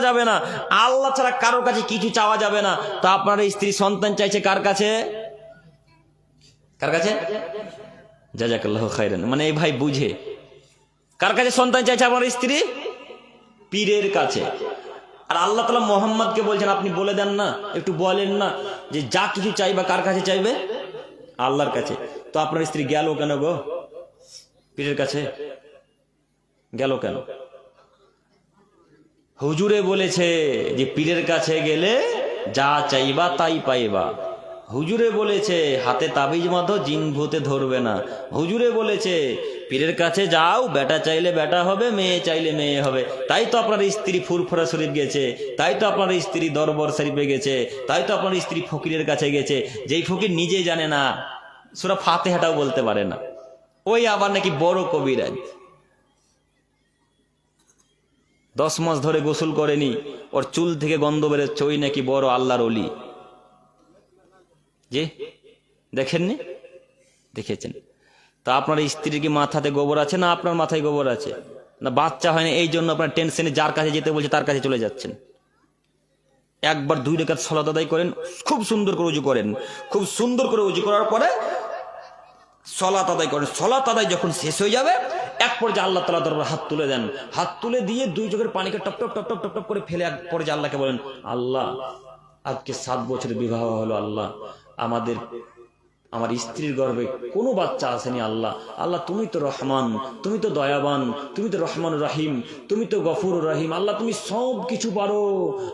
করা যাবে না। আল্লাহ ছাড়া কারোর কাছে কিছু চাওয়া যাবে না। তো আপনার স্ত্রী সন্তান চাইছে কার কাছে? কার কাছে? জাজাকাল্লাহ খাইরান মানে এই ভাই বুঝে। কার কাছে সন্তান চাইছে আপনার স্ত্রী? পীরের কাছে। আর আল্লাহ তালা মোহাম্মদকে বলছেন, আপনি বলে দেন না, একটু বলেন না যে যা কিছু চাইবা, কার কাছে চাইবে? আল্লাহর কাছে। তো আপনার স্ত্রী গেল কেন গো? পীরের কাছে গেল কেন? হুজুরে বলেছে যে পীরের কাছে গেলে যা চাইবা তাই পাইবা। হুজুরে বলেছে, হাতে তাবিজ মাতো জিন ভূতে ধরবে না। হুজুরে বলেছে, পীরের কাছে যাও, বেটা চাইলে বেটা হবে, মেয়ে চাইলে মেয়ে হবে। তাই তো আপনার স্ত্রী ফুরফুরা শরীফ গেছে, তাই তো আপনার স্ত্রী দরবার শরীফে গেছে, তাই তো আপনার স্ত্রী ফকিরের কাছে গেছে। যেই ফকির নিজে জানে না, সুরা ফাতেহাটাও বলতে পারে না। ওই আবার নাকি বড় কবিরাজ। দশ মাস ধরে গোসল করেনি। ওর চুল থেকে গন্ধ বেরোচ্ছে, ওই নাকি বড় আল্লাহর অলি যে দেখেননি? দেখেছেন। তা আপনার স্ত্রীর কি মাথাতে গোবর আছে না আপনার মাথায় গোবর আছে? না বাচ্চা হয়নি, এই জন্য আপনার টেনশনে যার কাছে যেতে বলছে তার কাছে চলে যাচ্ছেন। একবার দুই রেখাত সলাত আদায় করেন, খুব সুন্দর করে উজু করেন। খুব সুন্দর করে উজু করার পরে সলাত আদায় করেন। সলাত আদায় যখন শেষ হয়ে যাবে এক পর্যায়ে আল্লাহ তালা দরবার হাত তুলে দেন। হাত তুলে দিয়ে দুই চোখের পানিকে টপ টপ টপ টপ টপ টপ করে ফেলে এক পর্যায়ে আল্লাহকে বলেন, আল্লাহ, আজকে সাত বছরের বিবাহ হলো আল্লাহ। আমাদের, আমার স্ত্রীর গর্ভে কোনো বাচ্চা আসেনি আল্লাহ। আল্লাহ, তুমি তো রহমান, তুমি তো দয়াবান, তুমি তো রহমান রাহিম, তুমি তো গফুর রাহিম। আল্লাহ, তুমি সব কিছু পারো।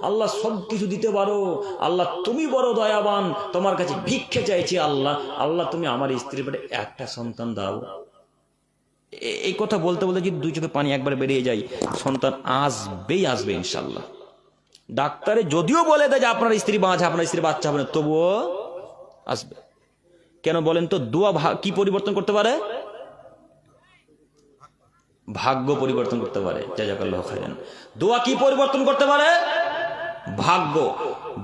আল্লাহ, সব কিছু দিতে পারো। আল্লাহ, তুমি বড় দয়াবান। তোমার কাছে ভিক্ষে চাইছি আল্লাহ। আল্লাহ, তুমি আমার স্ত্রীর পেটে একটা সন্তান দাও। এই কথা বলতে বলতে যদি দুই চোখে পানি একবার বেরিয়ে যায়, সন্তান আসবেই আসবে ইনশাল্লাহ। ডাক্তারে যদিও বলে দেয় যে আপনার স্ত্রী বাঁচা, আপনার স্ত্রী বাচ্চা হবে না, তবুও আসবে। কেন বলেন তো, দোয়া কি পরিবর্তন করতে পারে? ভাগ্য পরিবর্তন করতে পারে। জাজাকাল্লাহ খাইরান। দোয়া কি পরিবর্তন করতে পারে? ভাগ্য।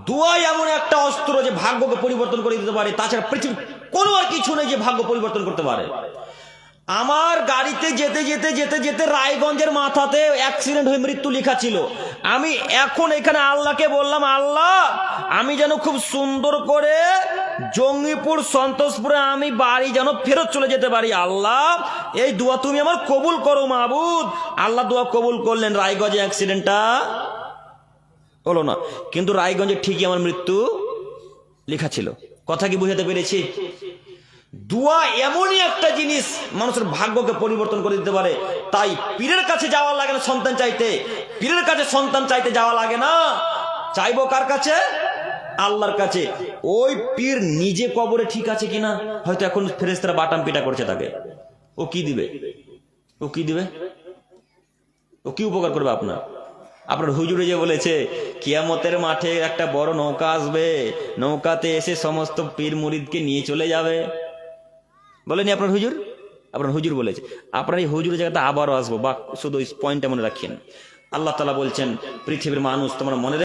দোয়া এমন একটা অস্ত্র যে ভাগ্যকে পরিবর্তন করে দিতে পারে, তাছাড়া পৃথিবীর কোনো আর কিছু নেই যে ভাগ্য পরিবর্তন করতে পারে। আমার গাড়িতে যেতে যেতে যেতে যেতে রায়গঞ্জের মাথাতে অ্যাক্সিডেন্ট হয়ে মৃত্যু লেখা ছিল। আমি এখন এখানে আল্লাহকে বললাম, আল্লাহ, আমি যেন খুব সুন্দর করে জঙ্গিপুর, সন্তোষপুরে আমি বাড়ি যেন ফেরত চলে যেতে পারি। আল্লাহ, এই দোয়া তুমি আমার কবুল করো মাহবুদ আল্লাহ দোয়া কবুল করলেন রায়গঞ্জে অ্যাক্সিডেন্টটা হলো না। কিন্তু রায়গঞ্জে ঠিকই আমার মৃত্যু লেখা ছিল। কথা কি বুঝাতে পেরেছি? দোয়া এমনই একটা জিনিস মানুষের ভাগ্যকে পরিবর্তন করে দিতে পারে। তাই পীরের কাছে যাওয়া লাগে না সন্তান চাইতে। পীরের কাছে সন্তান চাইতে যাওয়া লাগে না। চাইব কার কাছে? আল্লাহর কাছে। ওই পীর নিজে কবরে ঠিক আছে কিনা? হয়তো এখন ফেরেস্তারা বাটাম পিটা করছে তাকে। ও কি দিবে? ও কি দিবে? ও কি উপকার করবে আপনার? আপনার হুজুরে যে বলেছে, কিয়ামতের মাঠে একটা বড় নৌকা আসবে। নৌকাতে এসে সমস্ত পীর মুরিদকে নিয়ে চলে যাবে। বলেনি আপনার হুজুর? আপনার হুজুর বলেছে। আপনার এই হুজুরের জায়গাতে আবারও আসব। বা শুধু পয়েন্টটা মনে রাখেন। আল্লাহ তালা বলছেন, পৃথিবীর মানুষ তোমার মনে